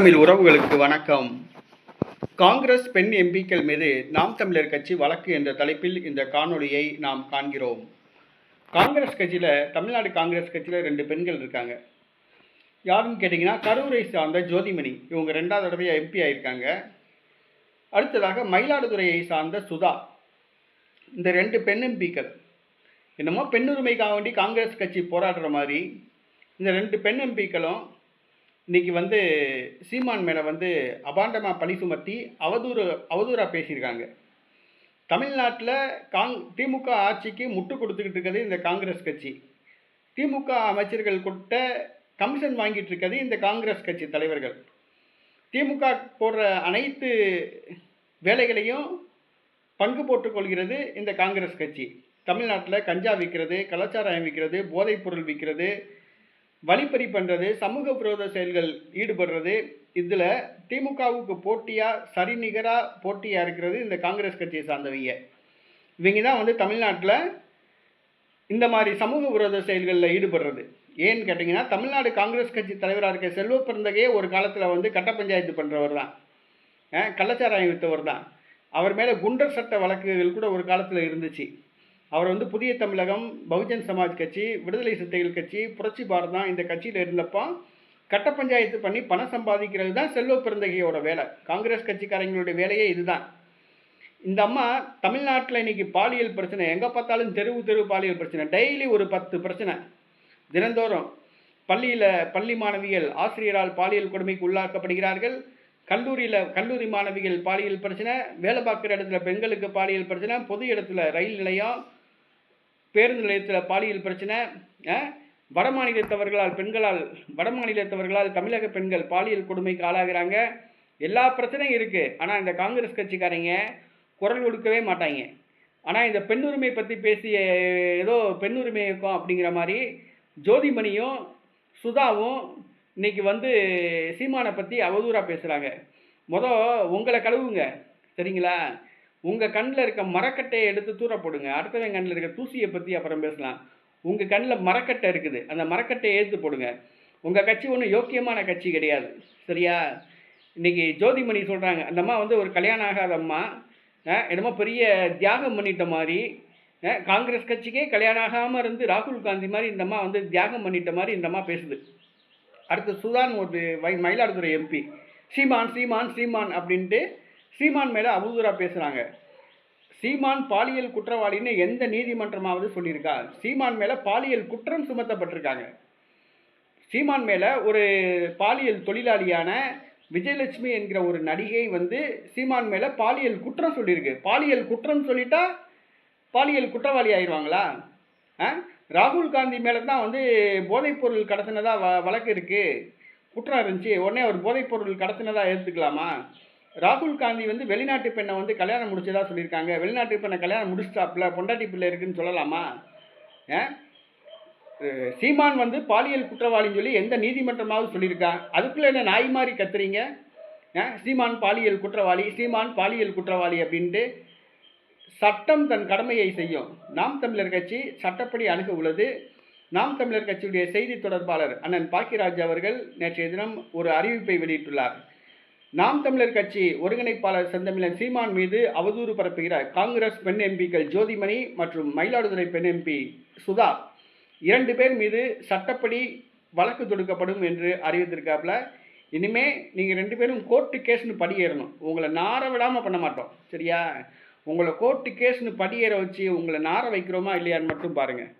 தமிழ் உறவுகளுக்கு வணக்கம். காங்கிரஸ் பெண் எம்பிக்கள் மீது நாம் தமிழர் கட்சி வழக்கு என்ற தலைப்பில் இந்த காணொளியை நாம் காண்கிறோம். காங்கிரஸ் கட்சியில் தமிழ்நாடு காங்கிரஸ் கட்சியில் ரெண்டு பெண்கள் இருக்காங்க. யாருன்னு கேட்டிங்கன்னா கரூரை சார்ந்த ஜோதிமணி. இவங்க ரெண்டாவது தடவையாக எம்பி ஆயிருக்காங்க. அடுத்ததாக மயிலாடுதுறையை சார்ந்த சுதா. இந்த ரெண்டு பெண் எம்பிக்கள். என்னமோ பெண்ணுரிமைக்காக வேண்டி காங்கிரஸ் கட்சி போராடுற மாதிரி இந்த ரெண்டு பெண் எம்பிக்களும் இன்னைக்கு வந்து சீமான் மேலே வந்து அபாண்டமாக பழி சுமத்தி அவதூறு அவதூறாக பேசியிருக்காங்க. தமிழ்நாட்டில் காங் திமுக ஆட்சிக்கு முட்டு கொடுத்துக்கிட்டு இருக்கிறது இந்த காங்கிரஸ் கட்சி. திமுக அமைச்சர்கள் கிட்ட கமிஷன் வாங்கிட்டு இருக்கிறது இந்த காங்கிரஸ் கட்சி தலைவர்கள். திமுக போடுற அனைத்து வேலைகளையும் பங்கு போட்டுக்கொள்கிறது இந்த காங்கிரஸ் கட்சி. தமிழ்நாட்டில் கஞ்சா விற்கிறது கலாச்சாரம் விற்கிறது போதைப்பொருள் விற்கிறது வழிப்பறி பண்ணுறது சமூக விரோத செயல்கள் ஈடுபடுறது இதில் திமுகவுக்கு போட்டியாக சரிநிகராக போட்டியாக இருக்கிறது இந்த காங்கிரஸ் கட்சியை சார்ந்தவங்க. இவங்க தான் வந்து தமிழ்நாட்டில் இந்த மாதிரி சமூக விரோத செயல்களில் ஈடுபடுறது. ஏன்னு கேட்டிங்கன்னா தமிழ்நாடு காங்கிரஸ் கட்சி தலைவராக இருக்க செல்வ பிறந்தகையே ஒரு காலத்தில் வந்து கட்ட பஞ்சாயத்து பண்ணுறவர் தான். கள்ளச்சாராயம் விற்றவர் தான். அவர் மேலே குண்டர் சட்ட வழக்குகள் கூட ஒரு காலத்தில் இருந்துச்சு. அவர் வந்து புதிய தமிழகம் பகுஜன் சமாஜ் கட்சி விடுதலை சிறுத்தைகள் கட்சி புரட்சி பாரதம் இந்த கட்சியில் இருந்தப்போ கட்ட பஞ்சாயத்து பண்ணி பணம் சம்பாதிக்கிறது தான் செல்வ பிறந்தகையோட வேலை. காங்கிரஸ் கட்சிக்காரங்களுடைய வேலையே இதுதான். இந்த அம்மா தமிழ்நாட்டில் இன்னைக்கு பாலியல் பிரச்சனை எங்கே பார்த்தாலும் தெருவு தெருவு பாலியல் பிரச்சனை டெய்லி ஒரு பத்து பிரச்சனை. தினந்தோறும் பள்ளியில் பள்ளி மாணவிகள் ஆசிரியரால் பாலியல் கொடுமைக்கு உள்ளாக்கப்படுகிறார்கள். கல்லூரியில் கல்லூரி மாணவிகள் பாலியல் பிரச்சனை வேலை பார்க்குற இடத்துல பெண்களுக்கு பாலியல் பிரச்சனை பொது இடத்துல ரயில் நிலையம் பேருந்து நிலையத்தில் பாலியல் பிரச்சனை வடமாநிலத்தவர்களால் வட மாநிலத்தவர்களால் பெண்களால் வட மாநிலத்தவர்களால் தமிழக பெண்கள் பாலியல் கொடுமைக்கு ஆளாகிறாங்க. எல்லா பிரச்சனையும் இருக்குது ஆனால் இந்த காங்கிரஸ் கட்சிக்காரங்க குரல் கொடுக்கவே மாட்டாங்க. ஆனால் இந்த பெண்ணுரிமை பற்றி பேசிய ஏதோ பெண்ணுரிமை இருக்கும் அப்படிங்கிற மாதிரி ஜோதிமணியும் சுதாவும் இன்னைக்கு வந்து சீமானை பற்றி அவதூறாக பேசுகிறாங்க மொதல் உங்களை கழுவுங்க. சரிங்களா? உங்கள் கண்ணில் இருக்க மரக்கட்டையை எடுத்து தூர போடுங்க அடுத்தவன் கண்ணில் இருக்க தூசியை பற்றி அப்புறம் பேசலாம். உங்கள் கண்ணில் மரக்கட்டை இருக்குது. அந்த மரக்கட்டையை ஏற்று போடுங்க. உங்கள் கட்சி ஒன்றும் யோக்கியமான கட்சி கிடையாது. சரியா? இன்றைக்கி ஜோதிமணி சொல்கிறாங்க அந்த அம்மா வந்து ஒரு கல்யாணம் ஆகாத அம்மா. என்னமோ பெரிய தியாகம் பண்ணிட்ட மாதிரி. காங்கிரஸ் கட்சிக்கே கல்யாணம் ஆகாமல் இருந்து ராகுல் காந்தி மாதிரி இந்த அம்மா வந்து தியாகம் பண்ணிட்ட மாதிரி இந்த அம்மா பேசுது. அடுத்து சுதான் ஒரு வை மயிலாடுதுறை எம்பி சீமான் சீமான் சீமான் அப்படின்ட்டு சீமான் மேலே அவதூறாக பேசுகிறாங்க சீமான் பாலியல் குற்றவாளின்னு எந்த நீதிமன்றமாவது சொல்லியிருக்கா? சீமான் மேலே பாலியல் குற்றம் சுமத்தப்பட்டிருக்காங்க. சீமான் மேலே ஒரு பாலியல் தொழிலாளியான விஜயலட்சுமி என்கிற ஒரு நடிகை வந்து சீமான் மேலே பாலியல் குற்றம் சொல்லியிருக்கு. பாலியல் குற்றம் சொல்லிட்டா பாலியல் குற்றவாளி ஆயிடுவாங்களா ஆ? ராகுல் காந்தி மேலே தான் வந்து போதைப்பொருள் கடத்தினதாக வ வழக்கு இருக்குது குற்றம் இருந்துச்சு. உடனே அவர் போதைப்பொருள் கடத்தினதாக ஏற்றுக்கலாமா ராகுல் காந்தி வந்து வெளிநாட்டு பெண்ணை வந்து கல்யாணம் முடிச்சதா சொல்லியிருக்காங்க. வெளிநாட்டு பெண்ணை கல்யாணம் முடிச்சிட்டாப்புல பொண்டாட்டி பிள்ளை இருக்குன்னு சொல்லலாமா? சீமான் வந்து பாலியல் குற்றவாளின்னு சொல்லி எந்த நீதிமன்றமாவது சொல்லியிருக்கா? அதுக்குள்ளே என்ன நாய் மாதிரி கத்துறீங்க? சீமான் பாலியல் குற்றவாளி சீமான் பாலியல் குற்றவாளி அப்படின்ட்டு சட்டம் தன் கடமையை செய்யும். நாம் தமிழர் கட்சி சட்டப்படி அணுக உள்ளது. நாம் தமிழர் கட்சியுடைய செய்தி தொடர்பாளர் அண்ணன் பாக்கியராஜ் அவர்கள் நேற்றைய தினம் ஒரு அறிவிப்பை வெளியிட்டுள்ளார். நாம் தமிழர் கட்சி ஒருங்கிணைப்பாளர் செந்தமிழன் சீமான் மீது அவதூறு பரப்புகிற காங்கிரஸ் பெண் எம்பிக்கள் ஜோதிமணி மற்றும் மயிலாடுதுறை பெண் எம்பி சுதா. இரண்டு பேர் மீது சட்டப்படி வழக்கு தொடுக்கப்படும் என்று அறிவித்திருக்காப்புல. இனிமே நீங்கள் ரெண்டு பேரும் கோர்ட்டு கேஸ்னு படியேறணும். உங்களை நார விடாமல் பண்ண மாட்டோம். சரியா? உங்களை கோர்ட்டு கேஸ்னு படியேற வச்சு உங்களை நார வைக்கிறோமா இல்லையான்னு மட்டும் பாருங்கள்